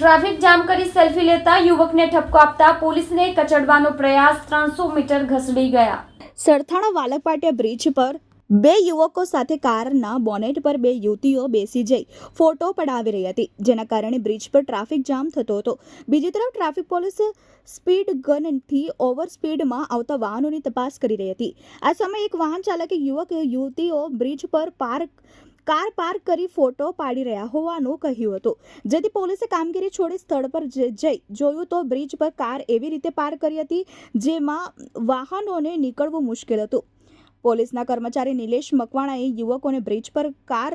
Traffic jam કરી selfie લેતા યુવકને ઠપકો આપતા પોલીસને કચડવાનો પ્રયાસ ત્રણસો મીટર ઘસડી ગયા. સરથાણા વાલકપાટિયા બ્રિજ પર બે યુવકો સાથે કારના બોનેટ પર બે યુવતીઓ બેસી જઈ ફોટો પડાવી રહી હતી, જેના કારણે બ્રિજ પર ટ્રાફિક જામ થતો હતો. બીજી તરફ ટ્રાફિક પોલીસ સ્પીડ ગનથી ઓવર સ્પીડમાં આવતા વાહનોની તપાસ કરી રહી હતી. આ સમયે એક વાહન ચાલકે યુવક યુવતીઓ બ્રિજ પર પાર્ક, કાર પાર્ક કરી ફોટો પાડી રહ્યા હોવાનું કહ્યું હતું. જેથી પોલીસે કામગીરી છોડી સ્થળ પર જઈ જોયું તો બ્રિજ પર કાર એવી રીતે પાર્ક કરી હતી જેમાં વાહનોને નીકળવું મુશ્કેલ હતું. પોલીસના કર્મચારી નિલેશ મકવાણાએ યુવકોને બ્રિજ પર કાર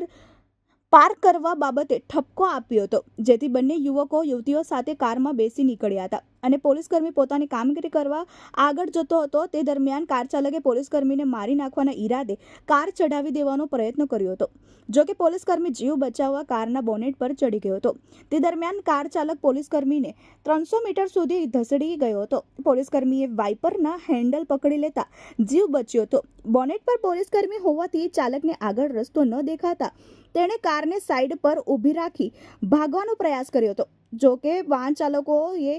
પાર્ક કરવા બાબતે ઠપકો આપ્યો હતો, જેથી બંને યુવકો યુવતીઓ સાથે કારમાં બેસી નીકળ્યા હતા. અને પોલીસકર્મી પોતાની કામગીરી કરવા આગળ જતો હતો. તે દરમિયાન કાર ચાલકે પોલીસકર્મીને મારી નાખવાના ઈરાદે કાર ચડાવી દેવાનો પ્રયત્ન કર્યો હતો. જો કે પોલીસકર્મી જીવ બચાવવા કારના બોનેટ પર ચડી ગયો હતો. તે દરમિયાન કાર ચાલક પોલીસકર્મીને ત્રણસો મીટર સુધી ધસડી ગયો હતો. પોલીસકર્મીએ વાઇપરના હેન્ડલ પકડી લેતા જીવ બચ્યો હતો. બોનેટ પર પોલીસકર્મી હોવાથી ચાલકને આગળ રસ્તો ન દેખાતા તેણે કારને સાઈડ પર ઊભી રાખી ભાગવાનો પ્રયાસ કર્યો હતો. જો કે વાહન ચાલકોએ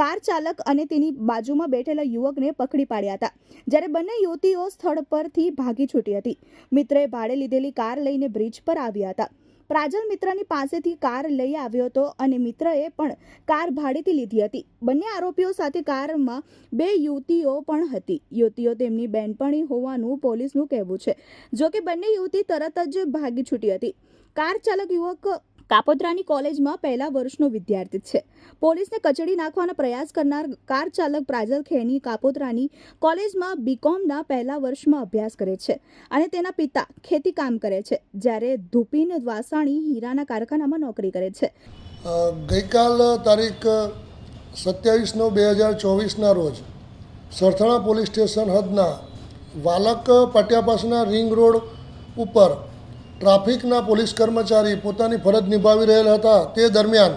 કાર ચાલક અને તેની બાજુમાં બેઠેલા યુવકને પકડી પાડ્યા હતા. જ્યારે બંને યુવતીઓ સ્થળ પરથી ભાગી છૂટી હતી. મિત્રએ ભાડે લીધેલી કાર લઈને બ્રિજ પર આવ્યા હતા. પ્રાજલ મિત્રની પાસેથી કાર લઈ આવ્યો હતો અને મિત્રએ પણ કાર ભાડેથી લીધી હતી. બંને આરોપીઓ સાથે કારમાં બે યુવતીઓ પણ હતી. યુવતીઓ તેમની બેનપણી હોવાનું પોલીસનું કહેવું છે. જો કે બંને યુવતી તરત જ ભાગી છૂટી હતી. કાર ચાલક યુવક કાપોદ્રાની કોલેજમાં પહેલા વર્ષનો વિદ્યાર્થી છે. પોલીસને કચડી નાખવાનો પ્રયાસ કરનાર કાર ચાલક પ્રાજલ ખેની કાપોદ્રાની કોલેજમાં બીકોમના પહેલા વર્ષમાં અભ્યાસ કરે છે અને તેના પિતા ખેતી કામ કરે છે, જ્યારે ધુપીન વાસાણી હીરાના કારખાનામાં નોકરી કરે છે. ગઈકાલ તારીખ સત્યાવીસ નવ બે હજાર ચોવીસના રોજ સરથાણા પોલીસ સ્ટેશન હદના વાલક પાટિયા પાસના રિંગ રોડ ઉપર ટ્રાફિકના પોલીસ કર્મચારી પોતાની ફરજ નિભાવી રહેલ હતા તે દરમિયાન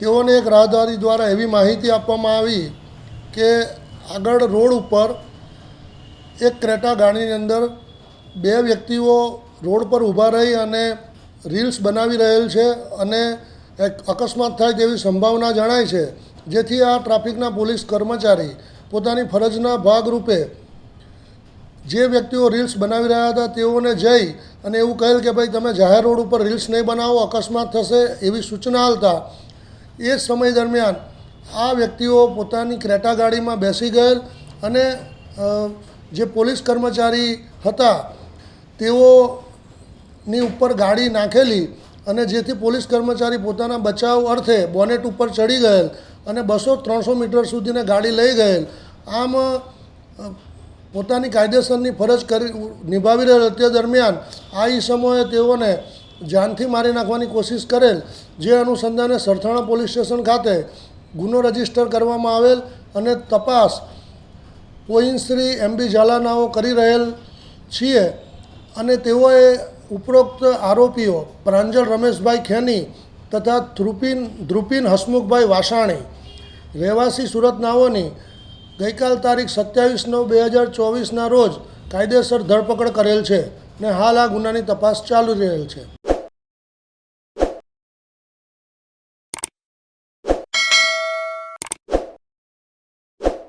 તેઓને એક રાહદારી દ્વારા એવી માહિતી આપવામાં આવી કે આગળ રોડ ઉપર એક ક્રેટા ગાડીની અંદર બે વ્યક્તિઓ રોડ પર ઊભા રહી અને રીલ્સ બનાવી રહેલ છે અને એક અકસ્માત થાય તેવી સંભાવના જણાય છે. જેથી આ ટ્રાફિકના પોલીસ કર્મચારી પોતાની ફરજના ભાગરૂપે જે વ્યક્તિઓ રીલ્સ બનાવી રહ્યા હતા તેઓને જઈ અને એવું કહેલ કે ભાઈ તમે જાહેર રોડ ઉપર રીલ્સ નહીં બનાવો, અકસ્માત થશે એવી સૂચના હતા એ સમય દરમિયાન આ વ્યક્તિઓ પોતાની ક્રેટા ગાડીમાં બેસી ગયેલ અને જે પોલીસ કર્મચારી હતા તેઓની ઉપર ગાડી નાખેલી અને જેથી પોલીસ કર્મચારી પોતાના બચાવ અર્થે બોનેટ ઉપર ચડી ગયેલ અને બસો ત્રણસો મીટર સુધીને ગાડી લઈ ગયેલ. આમ પોતાની કાયદેસરની ફરજ કરી, નિભાવી રહેલ તે દરમિયાન આ ઈસમોએ તેઓને જાનથી મારી નાખવાની કોશિશ કરેલ, જે અનુસંધાને સરથાણા પોલીસ સ્ટેશન ખાતે ગુનો રજિસ્ટર કરવામાં આવેલ અને તપાસ પોઈન્શ્રી એમબી ઝાલાનાઓ કરી રહેલ છીએ અને તેઓએ ઉપરોક્ત આરોપીઓ પ્રાંજલ રમેશભાઈ ખેની તથા ધ્રુપિન ધ્રુપિન હસમુખભાઈ વાસાણી, રહેવાસી સુરત નાઓની ગઈકાલ તારીખ સત્યાવીસ નવ બે હજાર ચોવીસના રોજ કાયદેસર ધરપકડ કરેલ છે ને હાલ આ ગુનાની તપાસ ચાલુ રહેલ છે.